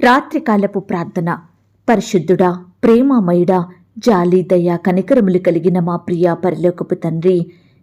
రాత్రికాలపు ప్రార్థన. పరిశుద్ధుడా ప్రేమామయుడా జాలి దయా కనికరములు కలిగిన మా ప్రియ పరిలోకపు తండ్రి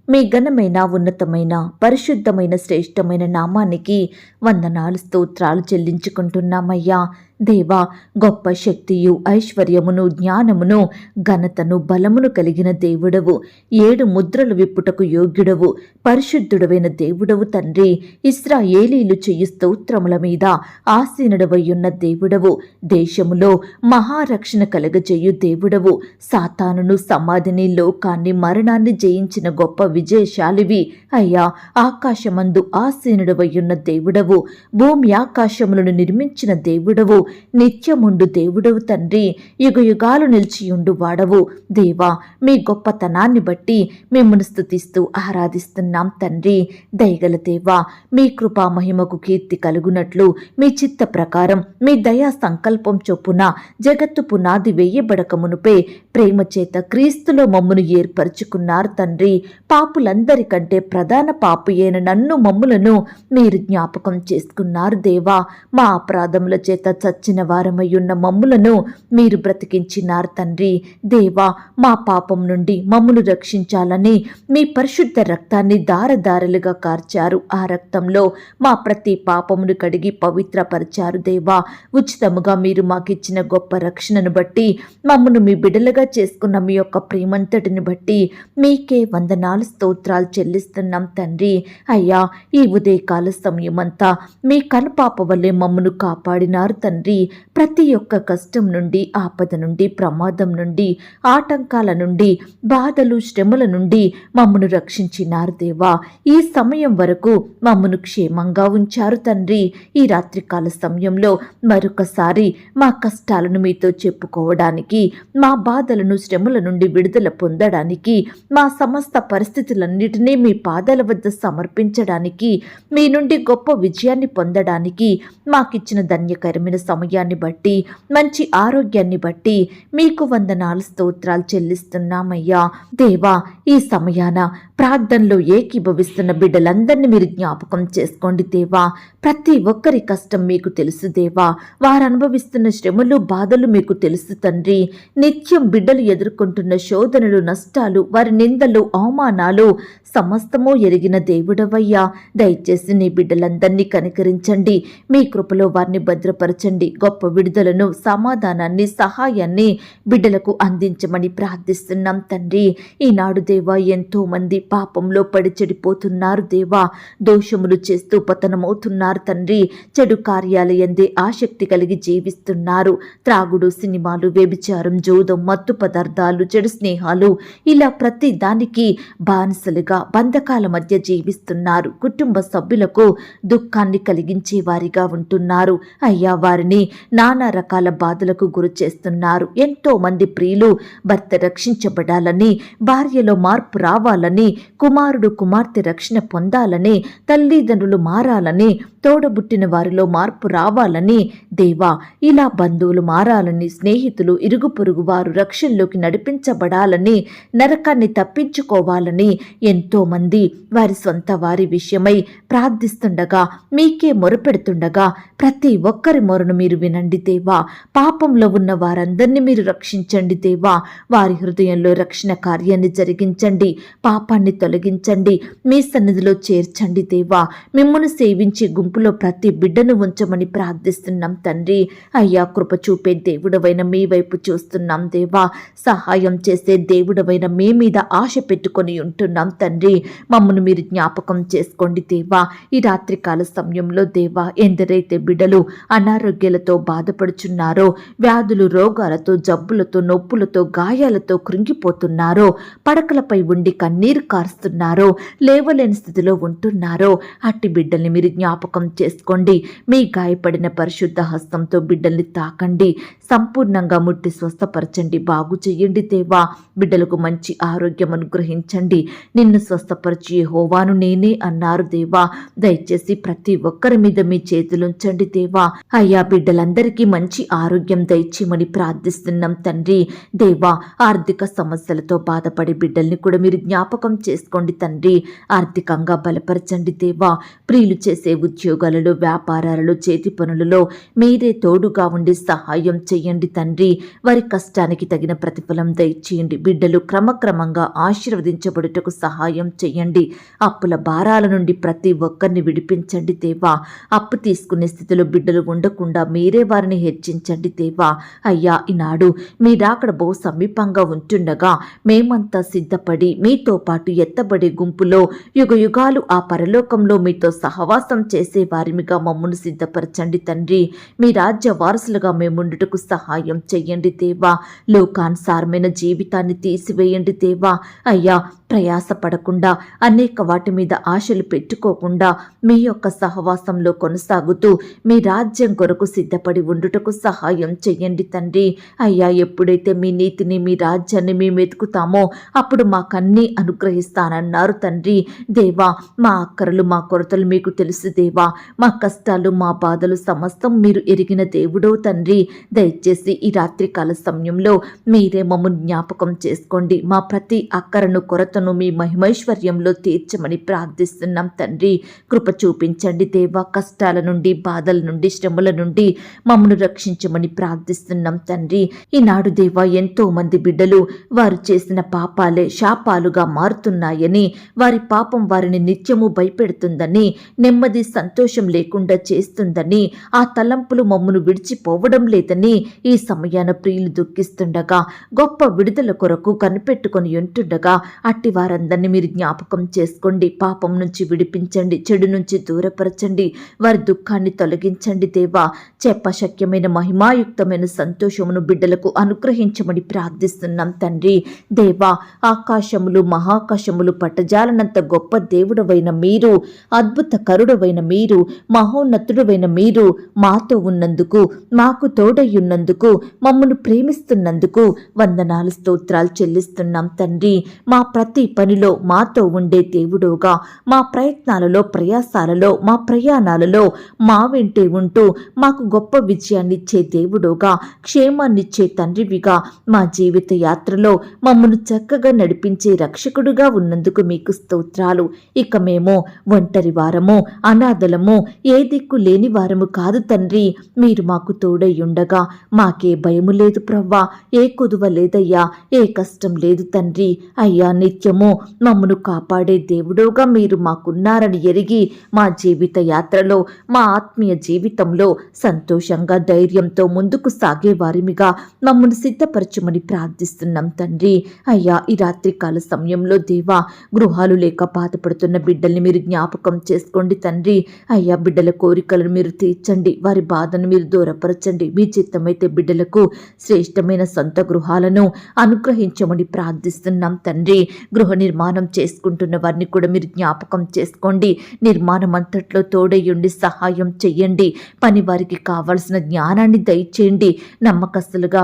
మీ ఘనమైన ఉన్నతమైన పరిశుద్ధమైన శ్రేష్టమైన నామానికి వందనాలు స్తోత్రాలు చెల్లించుకుంటున్నామయ్యా. దేవా గొప్ప శక్తియు ఐశ్వర్యమును జ్ఞానమును ఘనతను బలమును కలిగిన దేవుడవు. ఏడు ముద్రలు విప్పుటకు యోగ్యుడవు. పరిశుద్ధుడవైన దేవుడవు తండ్రి. ఇస్రాయేలీలు చెయ్యి స్తోత్రముల మీద ఆసీనుడవయ్యున్న దేవుడవు. దేశములో మహారక్షణ కలగజేయు దేవుడవు. సాతానును సమాధిని లోకాన్ని మరణాన్ని జయించిన గొప్ప విజయశాలివి. అయ్యా ఆకాశమందు ఆసీనుడవయ్యున్న దేవుడవు. భూమి ఆకాశములను నిర్మించిన దేవుడవు. నిత్యముండు దేవుడవు తండ్రి. యుగ యుగాలు నిలిచియుండు వాడవు. దేవా మీ గొప్పతనాన్ని బట్టి మిమ్మల్ని స్థుతిస్తూ ఆరాధిస్తున్నాం తండ్రి. దయగల దేవా మీ కృపా మహిమకు కీర్తి కలుగునట్లు మీ చిత్త ప్రకారం మీ దయా సంకల్పం చొప్పున జగత్తు పునాది వేయబడకమునుపే ప్రేమ చేత క్రీస్తులో మమ్మును ఏర్పరచుకున్నారు తండ్రి. పాపులందరికంటే ప్రధాన పాపు నన్ను మమ్ములను మీరు జ్ఞాపకం చేసుకున్నారు దేవా. మా అపరాధముల చేత సచ్చిన వారమయ్యున్న మమ్ములను మీరు బ్రతికించినారు తండ్రి. దేవా మా పాపం నుండి మమ్మును రక్షించాలని మీ పరిశుద్ధ రక్తాన్ని దారదారలుగా కార్చారు. ఆ రక్తంలో మా ప్రతి పాపమును కడిగి పవిత్రపరిచారు దేవా. ఉచితముగా మీరు మాకిచ్చిన గొప్ప రక్షణను బట్టి మమ్మను మీ బిడలుగా చేసుకున్న మీ యొక్క ప్రేమంతటిని బట్టి మీకే వందనాలు స్తోత్రాలు చెల్లిస్తున్నాం తండ్రి. అయ్యా ఈ ఉదయకాల సమయమంతా మీ కనుపాప వల్లే మమ్మను కాపాడినారు తండ్రి. తండ్రి ప్రతి ఒక్క కష్టం నుండి ఆపద నుండి ప్రమాదం నుండి ఆటంకాల నుండి బాధలు శ్రమల నుండి మమ్మను రక్షించినారు దేవా. ఈ సమయం వరకు మమ్మను క్షేమంగా ఉంచారు తండ్రి. ఈ రాత్రికాల సమయంలో మరొకసారి మా కష్టాలను మీతో చెప్పుకోవడానికి మా బాధలను శ్రమల నుండి విడుదల పొందడానికి మా సమస్త పరిస్థితులన్నిటినీ మీ పాదాల వద్ద సమర్పించడానికి మీ నుండి గొప్ప విజయాన్ని పొందడానికి మాకిచ్చిన ధన్యకరమైన సమయాన్ని బట్టి మంచి ఆరోగ్యాన్ని బట్టి మీకు వందనాలు స్తోత్రాలు చెల్లిస్తున్నామయ్యా. దేవా ఈ సమయాన ప్రార్థనలో ఏకీభవిస్తున్న బిడ్డలందరినీ మీరు జ్ఞాపకం చేసుకోండి దేవా. ప్రతి ఒక్కరి కష్టం మీకు తెలుసు దేవా. వారు అనుభవిస్తున్న శ్రమలు బాధలు మీకు తెలుసు తండ్రి. నిత్యం బిడ్డలు ఎదుర్కొంటున్న శోధనలు నష్టాలు వారి నిందలు అవమానాలు సమస్తము ఎరిగిన దేవుడవయ్యా. దయచేసి నీ బిడ్డలందరినీ కనికరించండి. మీ కృపలో వారిని భద్రపరచండి. గొప్ప విడుదలను సమాధానాన్ని సహాయాన్ని బిడ్డలకు అందించమని ప్రార్థిస్తున్నాం తండ్రి. ఈనాడు దేవా ఎంతో మంది పాపంలో పడి చెడిపోతున్నారు దేవా. దోషములు చేస్తూ పతనమవుతున్నారు తండ్రి. చెడు కార్యాలయందే ఆసక్తి కలిగి జీవిస్తున్నారు. త్రాగుడు సినిమాలు వ్యభిచారం జోదం మత్తు పదార్థాలు చెడు స్నేహాలు ఇలా ప్రతి దానికి బానిసలుగా బంధకాల మధ్య జీవిస్తున్నారు. కుటుంబ సభ్యులకు దుఃఖాన్ని కలిగించే వారిగా ఉంటున్నారు. అయ్యా వారిని నానా రకాల బాధలకు గురి చేస్తున్నారు. ఎంతో మంది ప్రియులు భర్త రక్షించబడాలని భార్యలో మార్పు రావాలని కుమారుడు కుమార్తె రక్షణ పొందాలని తల్లిదండ్రులు మారాలని తోడబుట్టిన వారిలో మార్పు రావాలని. దేవా ఇలా బంధువులు మారాలని స్నేహితులు ఇరుగు పొరుగు వారు రక్షణలోకి నడిపించబడాలని నరకాన్ని తప్పించుకోవాలని ఎంతో మంది వారి సొంత వారి విషయమై ప్రార్థిస్తుండగా మీకే మొరపెడుతుండగా ప్రతి ఒక్కరి మొరను మీరు వినండి దేవా. పాపంలో ఉన్న వారందరినీ మీరు రక్షించండి దేవా. వారి హృదయంలో రక్షణ కార్యాన్ని జరిగించండి. పాపాన్ని తొలగించండి. మీ సన్నిధిలో చేర్చండి దేవా. మిమ్మల్ని సేవించే గుంపులో ప్రతి బిడ్డను ఉంచమని ప్రార్థిస్తున్నాం తండ్రి. అయ్యా కృప చూపే దేవుడవైన మీ వైపు చూస్తున్నాం దేవా. సహాయం చేసే దేవుడవైన మీ మీద ఆశ పెట్టుకొని ఉంటున్నాం తండ్రి. మమ్మను మీరు జ్ఞాపకం చేసుకోండి దేవా. ఈ రాత్రికాల సమయంలో దేవా ఎందరైతే బిడ్డలు అనారోగ్యాలతో బాధపడుచున్నారో వ్యాధులు రోగాలతో జబ్బులతో నొప్పులతో గాయాలతో కృంగిపోతున్నారో పడకలపై ఉండి కన్నీరు కారుస్తున్నారో లేవలేని స్థితిలో ఉంటున్నారో అట్టి బిడ్డల్ని మీరు జ్ఞాపకం చేసుకోండి. మీ గాయపడిన పరిశుద్ధ హస్తంతో బిడ్డల్ని తాకండి. సంపూర్ణంగా ముట్టి స్వస్థపరచండి. బాగు చెయ్యండి దేవా. బిడ్డలకు మంచి ఆరోగ్యం అనుగ్రహించండి. నిన్ను స్వస్థపరిచి హోవాను నేనే అన్నారు దేవా. దయచేసి ప్రతి ఒక్కరి మీద మీ చేతులుంచండి దేవా. అయ్యా బిడ్డలందరికీ మంచి ఆరోగ్యం దయచేయమని ప్రార్థిస్తున్నాం తండ్రి. దేవా ఆర్థిక సమస్యలతో బాధపడే బిడ్డల్ని కూడా మీరు జ్ఞాపకం చేసుకోండి తండ్రి. ఆర్థికంగా బలపరచండి దేవా. ప్రియులు చేసే ఉద్యోగాలలో వ్యాపారాలలో చేతి పనులలో మీరే తోడుగా ఉండి సహాయం చేయండి తండ్రి. వారి కష్టానికి తగిన ప్రతిఫలం దయచేయండి. బిడ్డలు క్రమక్రమంగా ఆశీర్వదించబడుటకు సహాయం చేయండి. అప్పుల భారాల నుండి ప్రతి ఒక్కరిని విడిపించండి దేవా. అప్పు తీసుకునే స్థితిలో బిడ్డలు ఉండకుండా మీరే వారిని హెచ్చించండి దేవా. అయ్యా ఈనాడు మీరాకడ బహు సమీపంగా ఉంటుండగా మేమంతా సిద్ధపడి మీతో పాటు ఎత్తబడే గుంపులో యుగయుగాలు ఆ పరలోకంలో మీతో సహవాసం చేసే వారిమిగా మమ్మను సిద్ధపరచండి తండ్రి. మీ రాజ్య వారసులుగా మేముండుటకు సహాయం చెయ్యండి దేవా. లోకానుసారమైన జీవితాన్ని తీసివేయండి దేవా. అయ్యా ప్రయాసపడకుండా అనేక వాటి మీద ఆశలు పెట్టుకోకుండా మీ యొక్క సహవాసంలో కొనసాగుతూ మీ రాజ్యం కొరకు సిద్ధపడి ఉండుటకు సహాయం చెయ్యండి తండ్రి. అయ్యా ఎప్పుడైతే మీ నీతిని మీ రాజ్యాన్ని మేము వెతుకుతామో అప్పుడు మాకన్నీ అనుగ్రహిస్తానన్నారు తండ్రి. దేవా మా అక్కరలు మా కొరతలు మీకు తెలుసు దేవా. మా కష్టాలు మా బాధలు సమస్తం మీరు ఎరిగిన దేవుడో తండ్రి. దయచేసి ఈ రాత్రికాల సమయంలో మీరే మమ్మల్ని జ్ఞాపకం చేసుకోండి. మా ప్రతి అక్కరను కొరతను మీ మహిమైశ్వర్యంలో తీర్చమని ప్రార్థిస్తున్నాం తండ్రి. కృప చూపించండి దేవా. కష్టాల నుండి బాధల నుండి శ్రమల నుండి మమ్మను రక్షించమని ప్రార్థిస్తున్నాం తండ్రి. ఈనాడు దేవా ఎంతో మంది బిడ్డలు వారు చేసిన పాపాలే శాపాలుగా మారుతున్నాయని వారి పాపం వారిని నిత్యము భయపెడుతుందని నెమ్మది సంతోషం లేకుండా చేస్తుందని ఆ తలంపులు మమ్మను విడిచిపోవడం లేదని ఈ సమయాన ప్రియులు దుఃఖిస్తుండగా గొప్ప విడుదల కొరకు కనిపెట్టుకొని ఉంటుండగా అట్టి వారందరినీ మీరు జ్ఞాపకం చేసుకోండి. పాపం నుంచి విడిపించండి. చెడు నుంచి దూరపరచండి. వారి దుఃఖాన్ని తొలగించండి దేవా. చెప్పశక్యమైన మహిమాయుక్తమైన సంతోషమును బిడ్డలకు అనుగ్రహించమని ప్రార్థిస్తున్నాం తండ్రి. దేవా ఆకాశములు మహాకాశములు పట్టజాలనంత గొప్ప దేవుడవైన మీరు అద్భుత కరుడవైన మీరు మహోన్నతుడవైన మీరు మాతో ఉన్నందుకు మాకు తోడయ్యున్నందుకు మమ్మను ప్రేమిస్తున్నందుకు వందనాలు స్తోత్రాలు చెల్లిస్తున్నాం తండ్రి. మా ప్రతి పనిలో మాతో ఉండే దేవుడోగా. మా ప్రయత్నాలలో ప్రయాసాలలో మా ప్రయాణాలలో మా వెంటే ఉంటూ మాకు గొప్ప విజయాన్నిచ్చే దేవుడోగా క్షేమాన్నిచ్చే తండ్రివిగా మా జీవిత యాత్రలో మమ్మను చక్కగా నడిపించే రక్షకుడుగా ఉన్నందుకు మీకు స్తోత్రాలు. ఇక మేము ఒంటరి వారము అనాథలము ఏ దిక్కు లేని వారము కాదు తండ్రి. మీరు మాకు తోడై ఉండగా మాకే భయము లేదు ప్రవ్వా. ఏ కొదువ లేదయ్యా ఏ కష్టం లేదు తండ్రి. అయ్యా నిత్యము మమ్మను కాపాడే దేవుడుగా మీరు మాకున్నారని ఎరిగి మా జీవిత యాత్రలో మా ఆత్మీయ జీవితంలో సంతోషంగా ధైర్యంతో ముందుకు సాగే వారిమిగా మమ్మను సిద్ధపరచమని ప్రార్థిస్తున్నాం తండ్రి. అయ్యా ఈ రాత్రికాల సమయంలో దేవా గృహాలు లేక బాధపడుతున్న బిడ్డల్ని మీరు జ్ఞాపకం చేసుకోండి తండ్రి. అయ్యా బిడ్డల కోరికలను మీరు తీర్చండి. వారి బాధను మీరు దూరపరచండి. మీ చిత్తమైతే బిడ్డలకు శ్రేష్టమైన సొంత గృహాలను అనుగ్రహించమని ప్రార్థిస్తున్నాం తండ్రి. గృహ నిర్మాణం చేసుకుంటున్న వారిని కూడా మీరు జ్ఞాపకం చేసుకోండి. నిర్మాణం అంతట్లో తోడయ్యుండి సహాయం చెయ్యండి. పని వారికి కావలసిన జ్ఞానాన్ని దయచేయండి. నమ్మకస్తులుగా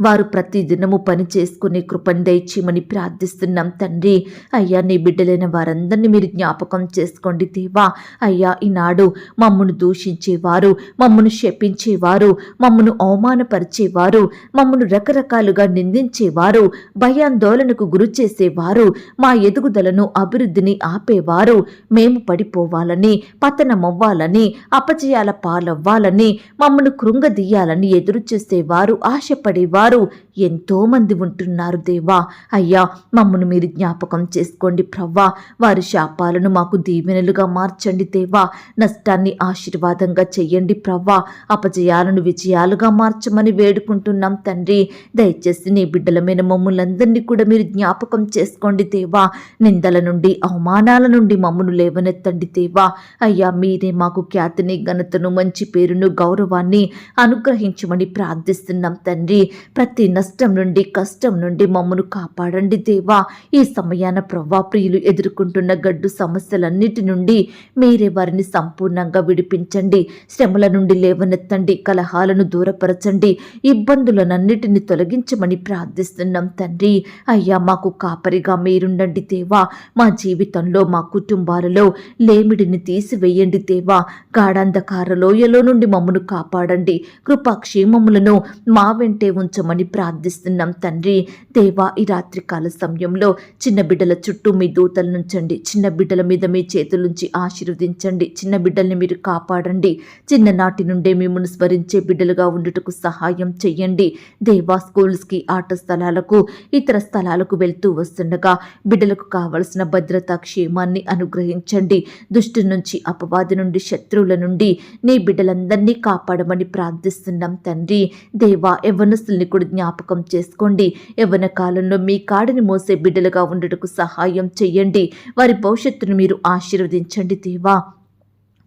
వారు ప్రతి దినము పని చేసుకునే కృపను దయచేయమని ప్రార్థిస్తున్నాం తండ్రి. అయ్యా నీ బిడ్డలైన వారందరినీ మీరు జ్ఞాపకం చేసుకోండి దేవా. అయ్యా ఈనాడు మమ్మను దూషించేవారు మమ్మను శపించేవారు మమ్మను అవమానపరిచేవారు మమ్మను రకరకాలుగా నిందించేవారు భయాందోళనకు గురి చేసేవారు మా ఎదుగుదలను అభివృద్ధిని ఆపేవారు. మేము పడిపోవాలని పతనమవ్వాలని అపజయాల పాలవ్వాలని మమ్మను కృంగదీయాలని ఎదురు చూసేవారు ఆశపడేవారు. వారు ఎంతో మంది ఉంటున్నారు దేవా. అయ్యా మమ్మను మీరు జ్ఞాపకం చేసుకోండి ప్రవ్వా. వారి శాపాలను మాకు దీవెనలుగా మార్చండి దేవా. నష్టాన్ని ఆశీర్వాదంగా చెయ్యండి ప్రవ్వా. అపజయాలను విజయాలుగా మార్చమని వేడుకుంటున్నాం తండ్రి. దయచేసి నీ బిడ్డల మీద కూడా మీరు జ్ఞాపకం చేసుకోండి దేవా. నిందల నుండి అవమానాల నుండి మమ్మను లేవనెత్తండి దేవా. అయ్యా మీరే మాకు ఖ్యాతిని ఘనతను మంచి పేరును గౌరవాన్ని అనుగ్రహించమని ప్రార్థిస్తున్నాం తండ్రి. ప్రతి నష్టం నుండి కష్టం నుండి మమ్మను కాపాడండి దేవా. ఈ సమయాన ప్రవ్వా ప్రియులు ఎదుర్కొంటున్న గడ్డు సమస్యలన్నిటి నుండి మీరే వారిని సంపూర్ణంగా విడిపించండి. శ్రమల నుండి లేవనెత్తండి కలహాలను దూరపరచండి. ఇబ్బందులనన్నిటిని తొలగించమని ప్రార్థిస్తున్నాం తండ్రి. అయ్యా మాకు కాపరిగా మీరుండండి దేవా. మా జీవితంలో మా కుటుంబాలలో లేమిడిని తీసివేయండి దేవా. గాఢాంధకార లోయలో నుండి మమ్మను కాపాడండి. కృపాక్షేమములను మా వెంటే ఉంచమని నడిపించమని ప్రార్థిస్తున్నాం. తండ్రి దేవా ఈ రాత్రికాల సమయంలో చిన్న బిడ్డల చుట్టూ మీ దూతలు నుంచండి. చిన్న బిడ్డల మీద మీ చేతులుంచి ఆశీర్వదించండి. చిన్న బిడ్డల్ని మీరు కాపాడండి. చిన్ననాటి నుండే మిమ్మల్ని స్మరించే బిడ్డలుగా ఉండుటకు సహాయం చెయ్యండి. దేవా స్కూల్స్కి ఆట స్థలాలకు ఇతర స్థలాలకు వెళ్తూ వస్తుండగా బిడ్డలకు కావలసిన భద్రతా క్షేమాన్ని అనుగ్రహించండి. దుష్టు నుంచి అపవాది నుండి శత్రువుల నుండి నీ బిడ్డలందరినీ కాపాడమని ప్రార్థిస్తున్నాం తండ్రి. దేవా యవనస్తుల్ని కూడా జ్ఞాపకం చేసుకోండి. యవ్వన కాలంలో మీ కాడిని మోసే బిడ్డలుగా ఉండటకు సహాయం చెయ్యండి వారి భవిష్యత్తును మీరు ఆశీర్వదించండి దేవా.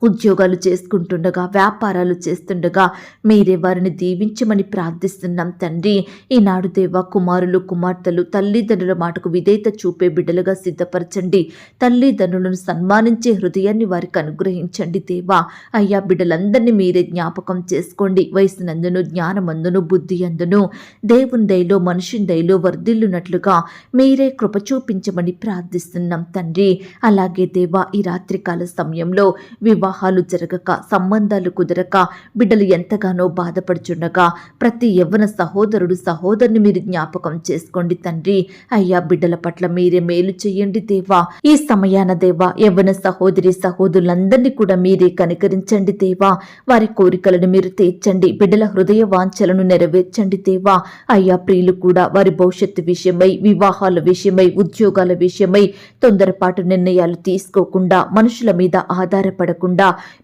ఉద్యోగాలు చేసుకుంటుండగా వ్యాపారాలు చేస్తుండగా మీరే వారిని దీవించమని ప్రార్థిస్తున్నాం తండ్రి. ఈనాడు దేవా కుమారులు కుమార్తెలు తల్లిదండ్రుల మాటకు విధేయత చూపే బిడ్డలుగా సిద్ధపరచండి. తల్లిదండ్రులను సన్మానించే హృదయాన్ని వారికి అనుగ్రహించండి దేవా. అయ్యా బిడ్డలందరినీ మీరే జ్ఞాపకం చేసుకోండి. వయసునందును జ్ఞానమందును బుద్ధి అందును దేవుని దయలో మనుషుని దయలో వర్ధిల్లునట్లుగా మీరే కృప చూపించమని ప్రార్థిస్తున్నాం తండ్రి. అలాగే దేవా ఈ రాత్రికాల సమయంలో వివాహ వివాహాలు జరగక సంబంధాలు కుదరక బిడ్డలు ఎంతగానో బాధపడుచుండగా ప్రతి యవ్వన సహోదరుడు సహోదరుని మీరు జ్ఞాపకం చేసుకోండి తండ్రి. అయ్యా బిడ్డల పట్ల మీరే మేలు చేయండి దేవా. ఈ సమయాన దేవా యవ్వన సహోదరి సహోదరులందరినీ కూడా మీరే కనికరించండి దేవా. వారి కోరికలను మీరు తీర్చండి. బిడ్డల హృదయ వాంఛలను నెరవేర్చండి దేవా. అయ్యా ప్రియులు కూడా వారి భవిష్యత్తు విషయమై వివాహాల విషయమై ఉద్యోగాల విషయమై తొందరపాటు నిర్ణయాలు తీసుకోకుండా మనుషుల మీద ఆధారపడకుండా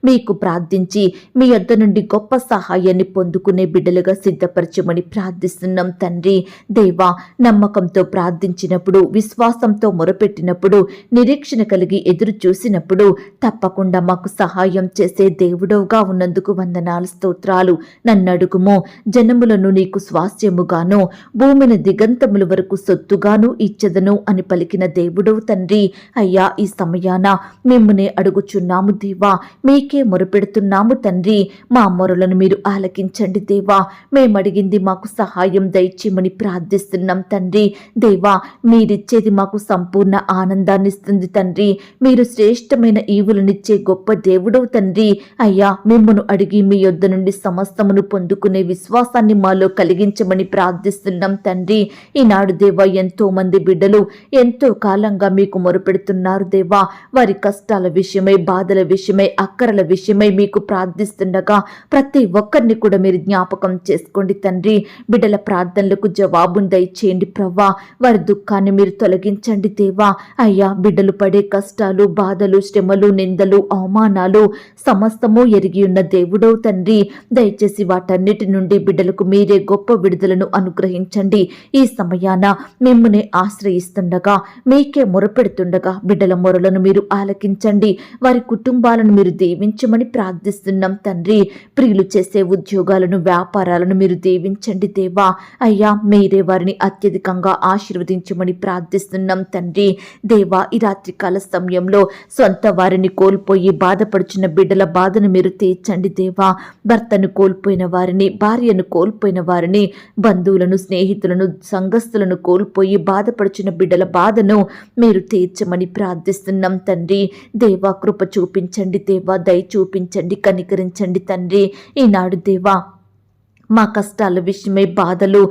మీకు ప్రార్థించి మీ యొద్ద నుండి గొప్ప సహాయాన్ని పొందుకునే బిడ్డలుగా సిద్ధపరచమని ప్రార్థిస్తున్నాం తండ్రి. దేవా నమ్మకంతో ప్రార్థించినప్పుడు విశ్వాసంతో మొరపెట్టినప్పుడు నిరీక్షణ కలిగి ఎదురు చూసినప్పుడు తప్పకుండా మాకు సహాయం చేసే దేవుడవుగా ఉన్నందుకు వందనాలు స్తోత్రాలు. నన్నడుగుము జనములను నీకు స్వాస్థ్యముగాను భూమిని దిగంతముల వరకు సొత్తుగాను ఇచ్చదను అని పలికిన దేవుడవు తండ్రి. అయ్యా ఈ సమయాన మిమ్మల్ని అడుగుచున్నాము దేవా. మీకే మొరపెడుతున్నాము తండ్రి. మా మొరలను మీరు ఆలకించండి దేవా. మేమడిగింది మాకు సహాయం దయచేయమని ప్రార్థిస్తున్నాం తండ్రి. దేవా మీరిచ్చేది మాకు సంపూర్ణ ఆనందాన్ని ఇస్తుంది తండ్రి. మీరు శ్రేష్టమైన ఈవులనిచ్చే గొప్ప దేవుడవు తండ్రి. అయ్యా మిమ్మను అడిగి మీ యొద్ద నుండి సమస్తమును పొందుకునే విశ్వాసాన్ని మాలో కలిగించమని ప్రార్థిస్తున్నాం తండ్రి. ఈనాడు దేవా ఎంతో మంది బిడ్డలు ఎంతో కాలంగా మీకు మొరపెడుతున్నారు దేవా. వారి కష్టాల విషయమై బాధల విషయమై అక్కరల విషయమై మీకు ప్రార్థిస్తుండగా ప్రతి ఒక్కరిని కూడా మీరు జ్ఞాపకం చేసుకోండి తండ్రి. బిడ్డల ప్రార్థనలకు జవాబును దయచేయండి ప్రవ్వా. వారి దుఃఖాన్ని మీరు తొలగించండి దేవా. అయ్యా బిడ్డలు పడే కష్టాలు బాధలు శ్రమలు నిందలు అవమానాలు సమస్తము ఎరిగి ఉన్న దేవుడవు తండ్రి. దయచేసి వాటన్నిటి నుండి బిడ్డలకు మీరే గొప్ప విడుదలను అనుగ్రహించండి. ఈ సమయాన మిమ్మల్ని ఆశ్రయిస్తుండగా మీకే మొరపెడుతుండగా బిడ్డల మొరలను మీరు ఆలకించండి. వారి కుటుంబాలను మీరు దీవించమని ప్రార్థిస్తున్నాం తండ్రి. ప్రియులు చేసే ఉద్యోగాలను వ్యాపారాలను మీరు దీవించండి దేవా. అయ్యా మీరే వారిని అత్యధికంగా ఆశీర్వదించమని ప్రార్థిస్తున్నాం తండ్రి. దేవా ఈ రాత్రికాల సమయంలో సొంత వారిని కోల్పోయి బాధపడుచున్న బిడ్డల బాధను మీరు తీర్చండి దేవా. భర్తను కోల్పోయిన వారిని భార్యను కోల్పోయిన వారిని బంధువులను స్నేహితులను సంఘస్థులను కోల్పోయి బాధపడుచున్న బిడ్డల బాధను మీరు తీర్చమని ప్రార్థిస్తున్నాం తండ్రి. దేవా కృప చూపించండి దేవా దయ చూపించండి కనికరించండి తండ్రి. ఈనాడు దేవా మా కష్టాల విషయమై బాధలు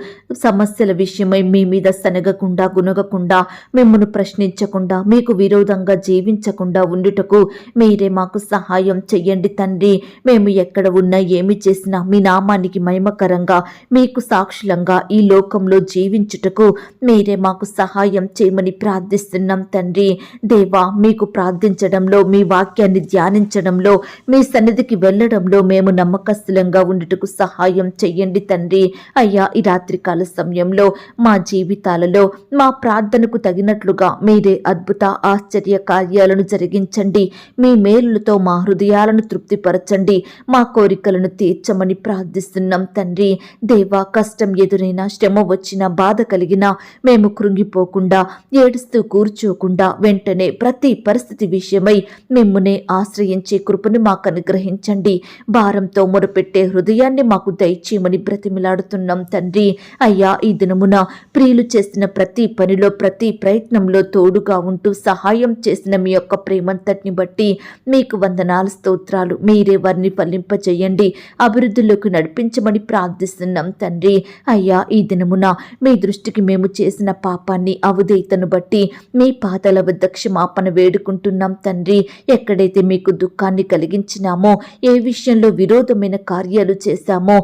సమస్యల విషయమై మీ మీద శనగకుండా గునగకుండా మిమ్మల్ని ప్రశ్నించకుండా మీకు విరోధంగా జీవించకుండా ఉండుటకు మీరే మాకు సహాయం చెయ్యండి తండ్రి. మేము ఎక్కడ ఉన్నా ఏమి చేసినా మీ నామానికి మహిమకరంగా మీకు సాక్షులంగా ఈ లోకంలో జీవించుటకు మీరే మాకు సహాయం చేయమని ప్రార్థిస్తున్నాం తండ్రి. దేవా మీకు ప్రార్థించడంలో మీ వాక్యాన్ని ధ్యానించడంలో మీ సన్నిధికి వెళ్ళడంలో మేము నమ్మకస్తులంగా ఉండుటకు సహాయం చెయ్యండి తండ్రి. అయ్యా ఈ రాత్రికాల సమయంలో మా జీవితాలలో మా ప్రార్థనకు తగినట్లుగా మీరే అద్భుత ఆశ్చర్య కార్యాలను జరిగించండి. మీ మేలులతో మా హృదయాలను తృప్తిపరచండి. మా కోరికలను తీర్చమని ప్రార్థిస్తున్నాం తండ్రి. దేవా కష్టం ఎదురైనా శ్రమ వచ్చినా బాధ కలిగినా మేము కృంగిపోకుండా ఏడుస్తూ కూర్చోకుండా వెంటనే ప్రతి పరిస్థితి విషయమై మిమ్మునే ఆశ్రయించే కృపను మాకు అనుగ్రహించండి. భారంతో మొరపెట్టే హృదయాన్ని మాకు దయచి చేయమని బ్రతిమిలాడుతున్నాం తండ్రి. అయ్యా ఈ దినమున ప్రియులు చేసిన ప్రతి పనిలో ప్రతి ప్రయత్నంలో తోడుగా ఉంటూ సహాయం చేసిన మీ యొక్క ప్రేమంతటిని బట్టి మీకు వందనాలు స్తోత్రాలు. మీరే వారిని ఫలింపచేయండి అభివృద్ధిలోకి నడిపించమని ప్రార్థిస్తున్నాం తండ్రి. అయ్యా ఈ దినమున మీ దృష్టికి మేము చేసిన పాపాన్ని అవధేయతను బట్టి మీ పాతల వద్ద క్షమాపణ వేడుకుంటున్నాం తండ్రి. ఎక్కడైతే మీకు దుఃఖాన్ని కలిగించినామో ఏ విషయంలో విరోధమైన కార్యాలు చేశామో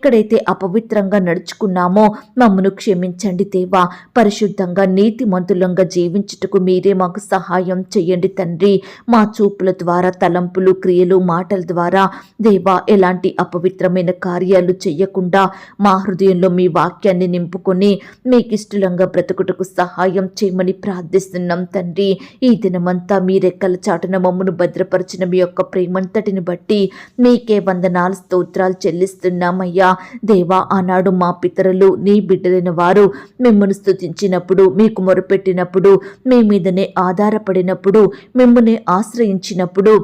ఎక్కడైతే అపవిత్రంగా నడుచుకున్నామో మమ్మను క్షమించండి దేవా. పరిశుద్ధంగా నీతిమంతులంగా జీవించుటకు మీరే మాకు సహాయం చేయండి తండ్రి. మా చూపుల ద్వారా తలంపులు క్రియలు మాటల ద్వారా దేవా ఎలాంటి అపవిత్రమైన కార్యాలు చేయకుండా మా హృదయంలో మీ వాక్యాన్ని నింపుకొని మీకు ఇష్టలంగా బ్రతుకుటకు సహాయం చేయమని ప్రార్థిస్తున్నాం తండ్రి. ఈ దినమంతా మీ రెక్కల చాటున మమ్మను భద్రపరిచిన మీ యొక్క ప్రేమంతటిని బట్టి మీకే వందనాలు స్తోత్రాలు చెల్లిస్తున్నామయ్యా. దేవా ఆనాడు మా పితరులు నీ బిడ్డలైన వారు మిమ్మల్ని స్తుతించినప్పుడు మీకు మొరపెట్టినప్పుడు మీ మీదనే ఆధారపడినప్పుడు మిమ్మల్ని ఆశ్రయించినప్పుడు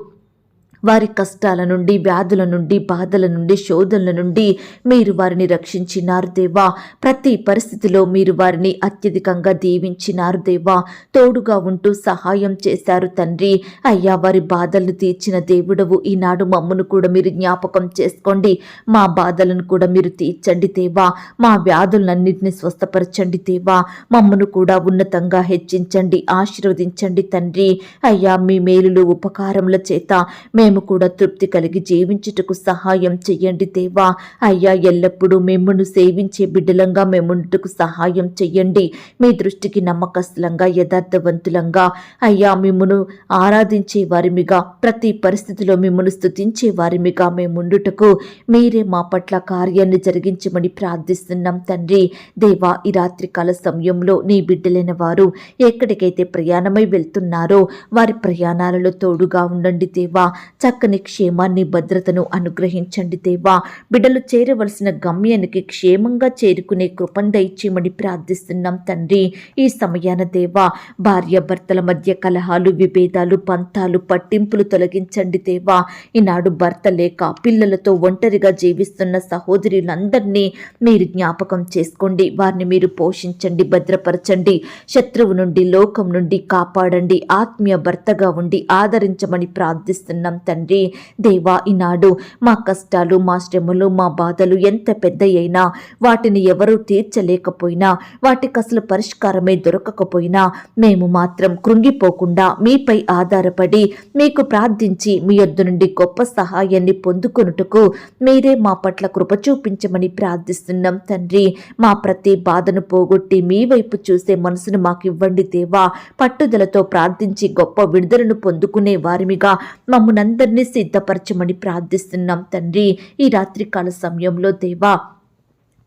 వారి కష్టాల నుండి వ్యాధుల నుండి బాధల నుండి శోధనల నుండి మీరు వారిని రక్షించినారు దేవా. ప్రతి పరిస్థితిలో మీరు వారిని అత్యధికంగా దీవించినారు దేవా. తోడుగా ఉంటూ సహాయం చేశారు తండ్రి. అయ్యా వారి బాధలను తీర్చిన దేవుడవు. ఈనాడు మమ్మను కూడా మీరు జ్ఞాపకం చేసుకోండి. మా బాధలను కూడా మీరు తీర్చండి దేవా. మా వ్యాధులన్నింటినీ స్వస్థపరచండి దేవా. మమ్మను కూడా ఉన్నతంగా హెచ్చించండి ఆశీర్వదించండి తండ్రి. అయ్యా మీ మేలులు ఉపకారముల చేత మేము కూడా తృప్తి కలిగి జీవించుటకు సహాయం చెయ్యండి దేవా. అయ్యా ఎల్లప్పుడూ మిమ్మను సేవించే బిడ్డలంగా మేముండుటకు సహాయం చెయ్యండి. మీ దృష్టికి నమ్మకస్తులంగా యథార్థవంతులంగా. అయ్యా మిమ్మను ఆరాధించే వారిమిగా ప్రతి పరిస్థితిలో మిమ్మను స్తుతించే వారిమిగా మేముండుటకు మీరే మా పట్ల కార్యాన్ని జరిగించమని ప్రార్థిస్తున్నాం తండ్రి. దేవా ఈ రాత్రికాల సమయంలో నీ బిడ్డలైన వారు ఎక్కడికైతే ప్రయాణమై వెళ్తున్నారో వారి ప్రయాణాలలో తోడుగా ఉండండి దేవా. చక్కని క్షేమాన్ని భద్రతను అనుగ్రహించండి దేవా. బిడ్డలు చేరవలసిన గమ్యానికి క్షేమంగా చేరుకునే కృపను దయచేయమని ప్రార్థిస్తున్నాం తండ్రి. ఈ సమయాన దేవా భార్య భర్తల మధ్య కలహాలు విభేదాలు పంతాలు పట్టింపులు తొలగించండి దేవా. ఈనాడు భర్త లేక పిల్లలతో ఒంటరిగా జీవిస్తున్న సహోదరులందరినీ మీరు జ్ఞాపకం చేసుకోండి. వారిని మీరు పోషించండి భద్రపరచండి. శత్రువు నుండి లోకం నుండి కాపాడండి. ఆత్మీయ భర్తగా ఉండి ఆదరించమని ప్రార్థిస్తున్నాం తండ్రి. దేవా ఈనాడు మా కష్టాలు మా శ్రమలు మా బాధలు ఎంత పెద్దయైనా వాటిని ఎవరూ తీర్చలేకపోయినా వాటికి అసలు పరిష్కారమే దొరకకపోయినా మేము మాత్రం కృంగిపోకుండా మీపై ఆధారపడి మీకు ప్రార్థించి మీ యొద్దు నుండి గొప్ప సహాయాన్ని పొందుకొనుటకు మీరే మా పట్ల కృప చూపించమని ప్రార్థిస్తున్నాం తండ్రి. మా ప్రతి బాధను పోగొట్టి మీ వైపు చూసే మనసును మాకు ఇవ్వండి దేవా. పట్టుదలతో ప్రార్థించి గొప్ప విడుదలను పొందుకునే వారిమిగా అందరినీ సిద్ధపరచమని ప్రార్థిస్తున్నాం తండ్రి. ఈ రాత్రికాల సమయంలో దేవా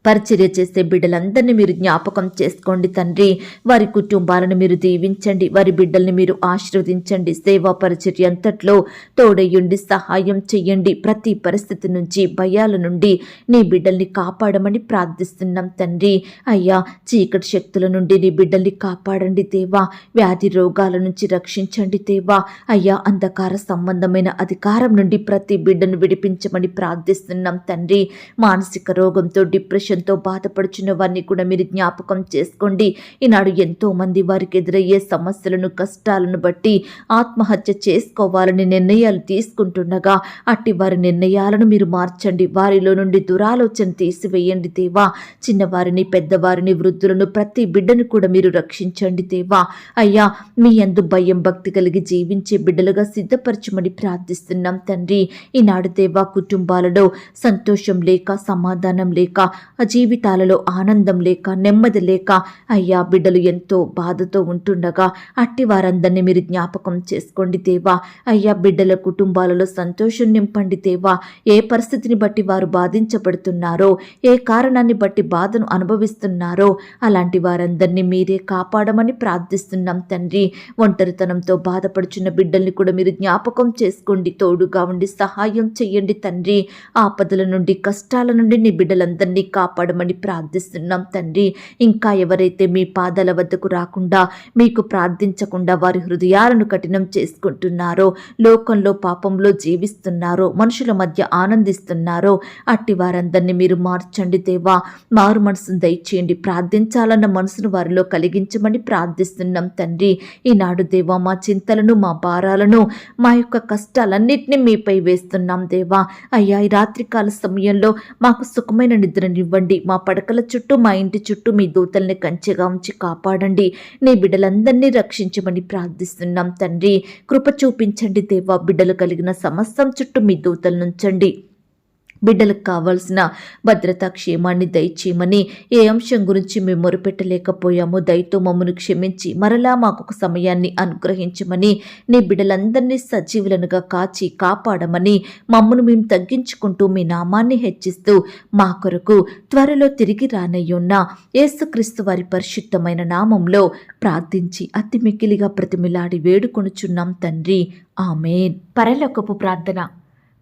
పరిచర్య చేసే బిడ్డలందరినీ మీరు జ్ఞాపకం చేసుకోండి తండ్రి. వారి కుటుంబాలను మీరు దీవించండి. వారి బిడ్డల్ని మీరు ఆశీర్వదించండి. సేవా పరిచర్య అంతట్లో తోడయ్యుండి సహాయం చెయ్యండి. ప్రతి పరిస్థితి నుంచి భయాల నుండి నీ బిడ్డల్ని కాపాడమని ప్రార్థిస్తున్నాం తండ్రి. అయ్యా చీకటి శక్తుల నుండి నీ బిడ్డల్ని కాపాడండి దేవా. వ్యాధి రోగాల నుంచి రక్షించండి దేవా. అయ్యా అంధకార సంబంధమైన అధికారం నుండి ప్రతి బిడ్డను విడిపించమని ప్రార్థిస్తున్నాం తండ్రి. మానసిక రోగంతో డిప్రెషన్ డిప్రెషన్తో బాధపడుచున్న వారిని కూడా మీరు జ్ఞాపకం చేసుకోండి. ఈనాడు ఎంతో మంది వారికి ఎదురయ్యే సమస్యలను కష్టాలను బట్టి ఆత్మహత్య చేసుకోవాలని నిర్ణయాలు తీసుకుంటుండగా అట్టి వారి నిర్ణయాలను మీరు మార్చండి. వారిలో నుండి దురాలోచన తీసివేయండి దేవా. చిన్నవారిని పెద్దవారిని వృద్ధులను ప్రతి బిడ్డను కూడా మీరు రక్షించండి దేవా. అయ్యా మీ అందు భయం భక్తి కలిగి జీవించే బిడ్డలుగా సిద్ధపరచమని ప్రార్థిస్తున్నాం తండ్రి. ఈనాడు దేవా కుటుంబాలలో సంతోషం లేక సమాధానం లేక జీవితాలలో ఆనందం లేక నెమ్మది లేక అయ్యా బిడ్డలు ఎంతో బాధతో ఉంటుండగా అట్టి వారందరినీ మీరు జ్ఞాపకం చేసుకోండి దేవా. అయ్యా బిడ్డల కుటుంబాలలో సంతోషం నింపండి దేవా. ఏ పరిస్థితిని బట్టి వారు బాధించబడుతున్నారో ఏ కారణాన్ని బట్టి బాధను అనుభవిస్తున్నారో అలాంటి వారందరినీ మీరే కాపాడమని ప్రార్థిస్తున్నాం తండ్రి. ఒంటరితనంతో బాధపడుచున్న బిడ్డల్ని కూడా మీరు జ్ఞాపకం చేసుకోండి తోడుగా ఉండి సహాయం చేయండి తండ్రి. ఆపదల నుండి కష్టాల నుండి నీ బిడ్డలందరినీ కా కాపాడమని ప్రార్థిస్తున్నాం తండ్రి. ఇంకా ఎవరైతే మీ పాదాల వద్దకు రాకుండా మీకు ప్రార్థించకుండా వారి హృదయాలను కఠినం చేసుకుంటున్నారో లోకంలో పాపంలో జీవిస్తున్నారో మనుషుల మధ్య ఆనందిస్తున్నారో అట్టి వారందరినీ మీరు మార్చండి దేవా. మారు మనసును దయచేయండి. ప్రార్థించాలన్న మనసును వారిలో కలిగించమని ప్రార్థిస్తున్నాం తండ్రి. ఈనాడు దేవా మా చింతలను మా భారాలను మా యొక్క కష్టాలన్నింటినీ మీపై వేస్తున్నాం దేవా. అయ్యా ఈ రాత్రికాల సమయంలో మాకు సుఖమైన నిద్రనివ్వండి. మా పడకల చుట్టూ మా ఇంటి చుట్టూ మీ దూతల్ని కంచెగా ఉంచి కాపాడండి. నీ బిడ్డలందరినీ రక్షించమని ప్రార్థిస్తున్నాం తండ్రి. కృప చూపించండి దేవా. బిడ్డలు కలిగిన సమస్తం చుట్టూ మీ దూతలు నుంచండి బిడ్డలకు కావాల్సిన భద్రతా క్షేమాన్ని దయచేయమని ఏ అంశం గురించి మేము మొరుపెట్టలేకపోయామో దయతో మమ్మను క్షమించి మరలా మాకు ఒక సమయాన్ని అనుగ్రహించమని నీ బిడ్డలందరినీ సజీవులనుగా కాచి కాపాడమని మమ్మను మేము తగ్గించుకుంటూ మీ నామాన్ని హెచ్చిస్తూ మా కొరకు త్వరలో తిరిగి రానయ్యున్న యేసుక్రీస్తు వారి పరిశుద్ధమైన నామంలో ప్రార్థించి అతి మిక్కిలిగా ప్రతిమిలాడి వేడుకొనుచున్నాం తండ్రి. ఆమెన్. పరలోకపు ప్రార్థన.